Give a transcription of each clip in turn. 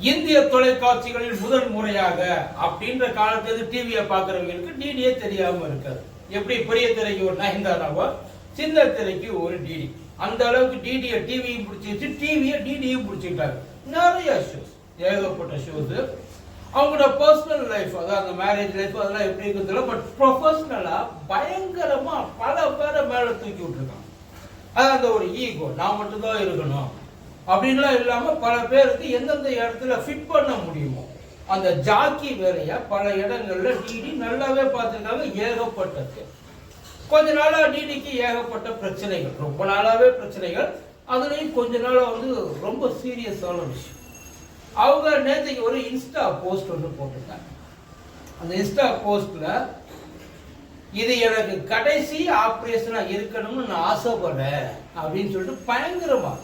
இந்திய தொலைக்காட்சிகளில் முதல் முறையாக அப்படின்ற காலத்துல டிவியை பார்க்கறவங்களுக்கு டிடியே தெரியாம இருக்காது. எப்படி? பெரிய திரைக்கு ஒரு நயன்தாராவோ சின்ன திரைக்கு ஒரு டிடி அந்த அளவுக்கு டிடியை டிவியும் பிடிச்சிருச்சு டிவியை டிடியும் பிடிச்சிக்கிட்டாங்க. நிறைய ஷோஸ் ஏகப்பட்ட ஷோஸ் அவங்களோட பர்சனல் லைஃப் அதாவது அந்த மேரேஜ் லைஃப் அதெல்லாம் எப்படி இருக்கிறதுல பட் ப்ரொஃபஷனலா பயங்கரமா பல பேரை மேல தூக்கி விட்டுருக்காங்க. அதான் அந்த ஒரு ஈகோ நான் மட்டும்தான் இருக்கணும். அப்படின்லாம் இல்லாமல் பல பேருக்கு எந்தெந்த இடத்துல ஃபிட் பண்ண முடியுமோ அந்த ஜாக்கி வேலையை பல இடங்கள்ல டிடி நல்லாவே பார்த்துருக்காங்க ஏகப்பட்டது. கொஞ்ச நாளாக டிடிக்கு ஏகப்பட்ட பிரச்சனைகள் ரொம்ப நாளாகவே பிரச்சனைகள். அதுலேயும் கொஞ்ச நாளாக வந்து ரொம்ப சீரியஸான விஷயம். அவங்க நேற்றுக்கு ஒரு இன்ஸ்டா போஸ்ட் ஒன்று போட்டிருக்காங்க. அந்த இன்ஸ்டா போஸ்ட்டில் இது எனக்கு கடைசி ஆப்ரேஷனாக இருக்கணும்னு நான் ஆசைப்படுறேன் அப்படின்னு சொல்லிட்டு பயங்கரமாக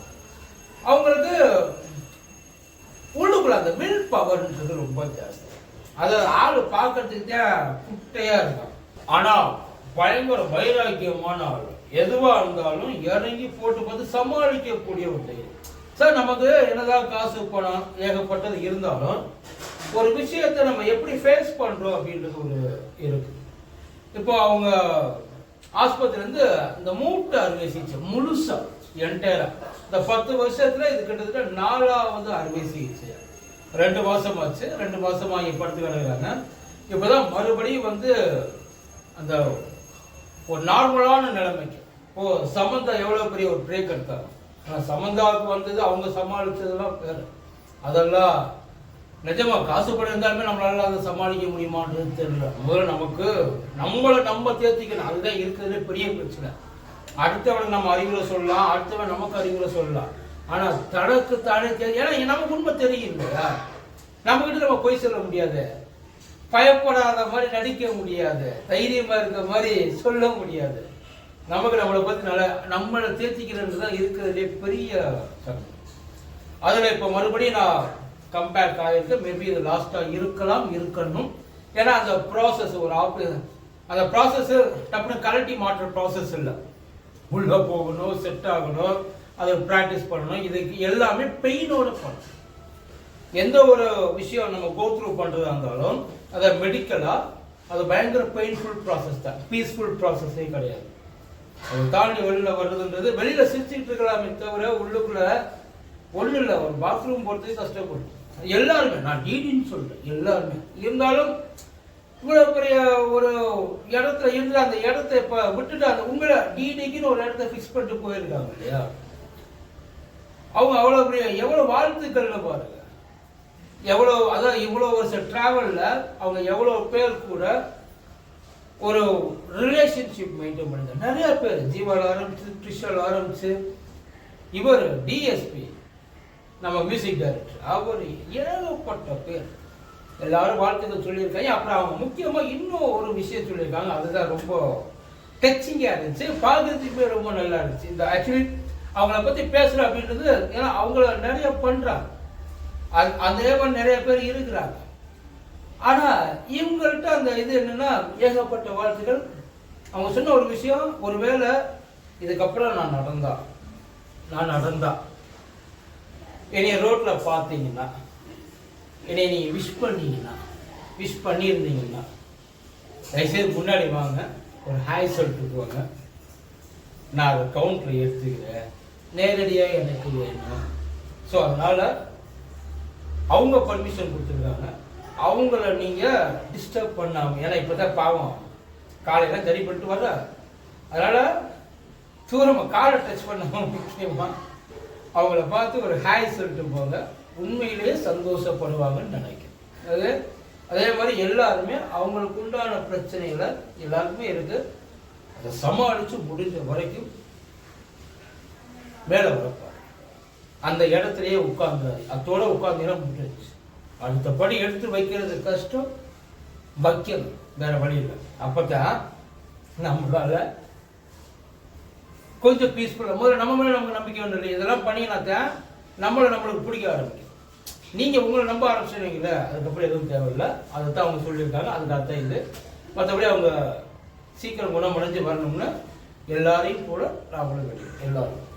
அவங்களுக்கு உள்ளுக்குள்ள அந்த வில் பவர்ன்றது ரொம்ப ஜாஸ்தி. அதாவது ஆள் பார்க்கறதுக்கு தான் குட்டையா இருக்கும் ஆனா பயங்கர வைராக்கியமான ஆள். எதுவா இருந்தாலும் இறங்கி போட்டு பார்த்து சமாளிக்கக்கூடிய ஒரு சார் நமக்கு என்னதான் காசு பணம் ஏகப்பட்டது இருந்தாலும் ஒரு விஷயத்தை நம்ம எப்படி ஃபேஸ் பண்றோம் அப்படின்றது ஒரு இருக்கு. இப்போ அவங்க ஆஸ்பத்திரி வந்து இந்த மூட்டை அறுவை சிகிச்சை முழுசா என்டையரா இந்த பத்து வருஷத்துல இது கிட்டத்தட்ட நாலாவது அறுவை சிகிச்சை. ரெண்டு மாசம் ஆச்சு ரெண்டு மாசமா இங்க படுத்து கிடக்குறாங்க. இப்பதான் மறுபடியும் வந்து அந்த ஒரு நார்மலான நிலைமைக்கு. இப்போ சமந்தா எவ்வளோ பெரிய ஒரு பிரேக் எடுத்தாங்க? ஆனால் சமந்தாவுக்கு வந்தது அவங்க சமாளித்ததெல்லாம் பேர் அதெல்லாம் நிஜமாக காசு படம் இருந்தாலுமே நம்மளால அதை சமாளிக்க முடியுமான்றது தெரியல. முதல்ல நமக்கு நம்மளை நம்ம தேர்த்திக்கணும் அதுதான் இருக்கிறதுலே பெரிய பிரச்சனை. அடுத்தவன் நம்ம அறிவுரை சொல்லலாம் அடுத்தவன் நமக்கு அறிவுரை சொல்லலாம். ஆனால் தனக்கு தானே தெரியும். ஏன்னா நமக்கு உண்மை தெரியும் இல்லையா? நம்ம கிட்ட நம்ம பொய் சொல்ல முடியாது. பயப்படாத மாதிரி நடிக்க முடியாது. தைரியமாக இருக்க மாதிரி சொல்ல முடியாது. நமக்கு நம்மளை பற்றி நல்லா நம்மளை தேர்த்திக்கிறது தான் இருக்கிறதுலே பெரிய சட்டம் அதில் இப்போ மறுபடியும் நான் கம்பேர் ஆகிருக்கு மேபி இது லாஸ்ட்டாக இருக்கலாம் இருக்கணும். ஏன்னா அந்த ப்ராசஸ் ஒரு ஆப்பு அந்த ப்ராசஸ் டப்புனு கலட்டி மாற்ற ப்ராசஸ் இல்லை. உள்ள போகணும் செட் ஆகணும் அதை ப்ராக்டிஸ் பண்ணணும். இதுக்கு எல்லாமே பெயினோட பண்ணணும். எந்த ஒரு விஷயம் நம்ம கோ த்ரூ பண்ணுறதா இருந்தாலும் அதை மெடிக்கலாக அது பயங்கர பெயின்ஃபுல் ப்ராசஸ் தான். பீஸ்ஃபுல் ப்ராசஸே கிடையாது. அதை தாண்டி வெளியில் வர்றதுன்றது வெளியில் சிரிச்சுட்டு இருக்கலாமே தவிர உள்ளுக்குள்ள ஒன்றும் இல்லை. ஒரு பாத்ரூம் போகிறதுக்கு கஷ்டப்படும். எல்லாருமே நான் டீடின்னு சொல்கிறேன் எல்லாருமே. இருந்தாலும் இவ்வளோ பெரிய ஒரு இடத்துல இருந்து அந்த இடத்த இப்போ விட்டுட்டு அந்த உங்களை டிடிக்குன்னு ஒரு இடத்த ஃபிக்ஸ் பண்ணிட்டு போயிருக்காங்க இல்லையா? அவங்க அவ்வளோ பெரிய எவ்வளோ வாழ்த்துக்கள்னு பாருங்க. எவ்வளோ அதான் இவ்வளோ வருஷம் ட்ராவலில் அவங்க எவ்வளோ பேர் கூட ஒரு ரிலேஷன்ஷிப் மெயின்டைன் பண்ணுங்க நிறைய பேர் ஜீவால் ஆரம்பிச்சு ட்ரிஷால் ஆரம்பிச்சு. இவர் டிஎஸ்பி நம்ம மியூசிக் டைரக்டர் அவர் ஏகப்பட்ட பேர். எல்லாரும் வாழ்த்துக்கள் சொல்லியிருக்காங்க. அப்புறம் அவங்க முக்கியமாக இன்னும் ஒரு விஷயம் சொல்லியிருக்காங்க. அதுதான் ரொம்ப டச்சிங்காக இருந்துச்சு. பார்க்கறதுக்கு ரொம்ப நல்லா இருந்துச்சு. இந்த ஆக்சுவலி அவங்கள பற்றி பேசுகிறோம் அப்படின்றது ஏன்னா அவங்கள நிறைய பண்ணுறாங்க அது அதே மாதிரி நிறைய பேர் இருக்கிறாங்க. ஆனால் இவங்கள்ட்ட அந்த இது என்னென்னா ஏகப்பட்ட வாழ்த்துக்கள். அவங்க சொன்ன ஒரு விஷயம் ஒருவேளை இதுக்கப்புறம் நான் நடந்தா நான் நடந்தா என்னைய ரோட்டில் பார்த்தீங்கன்னா என்னை நீங்கள் விஷ் பண்ணீங்கன்னா விஷ் பண்ணியிருந்தீங்கன்னா தயவுசெய்து முன்னாடி வாங்க ஒரு ஹாய் சொல்லிட்டு போங்க. நான் அதை கவுண்டர் எடுத்துக்கிறேன். நேரடியாக எனக்கு வேணும். ஸோ அதனால் அவங்க பர்மிஷன் கொடுத்துருக்காங்க. அவங்கள நீங்கள் டிஸ்டர்ப் பண்ணாமல் ஏன்னா இப்போ தான் பாவம். காலையில் சரி பண்ணிட்டு வர அதனால் தூரமாக காலை டச் பண்ணாமல் முக்கியமாக அவங்கள பார்த்து ஒரு ஹாய் சொல்லிட்டு போங்க. உண்மையிலேயே சந்தோஷப்படுவாங்கன்னு நினைக்கிறேன். அது அதே மாதிரி எல்லாருமே அவங்களுக்கு உண்டான பிரச்சனைகளை எல்லாருக்குமே இருக்கு. அதை சமாளித்து முடிஞ்ச வரைக்கும் மேலே வரப்பார். அந்த இடத்துலயே உட்கார்ந்து அத்தோட உட்கார்ந்தீங்கன்னா முடிஞ்சு அடுத்த படி எடுத்து வைக்கிறது கஷ்டம். வைக்கணும். வேற வழி இல்லை. அப்பதான் நம்மளால கொஞ்சம் பீஸ்ஃபுல்லாக முதல்ல நம்ம மேலே நமக்கு நம்பிக்கை ஒன்றும் இல்லை. இதெல்லாம் பண்ணினாத்தான் நம்மளை நம்மளுக்கு பிடிக்க ஆரம்பிக்கும். நீங்கள் உங்களை நம்ப ஆரம்பிச்சிருவீங்களே அதுக்கப்புறம் எதுவும் தேவையில்லை. அதை தான் அவங்க சொல்லியிருக்காங்க. அதுக்கு அர்த்தம் இது. மற்றபடி அவங்க சீக்கிரம் குணமடைஞ்சு வரணும்னு எல்லாரையும் கூட நான் உங்களுக்கு எல்லாரும்.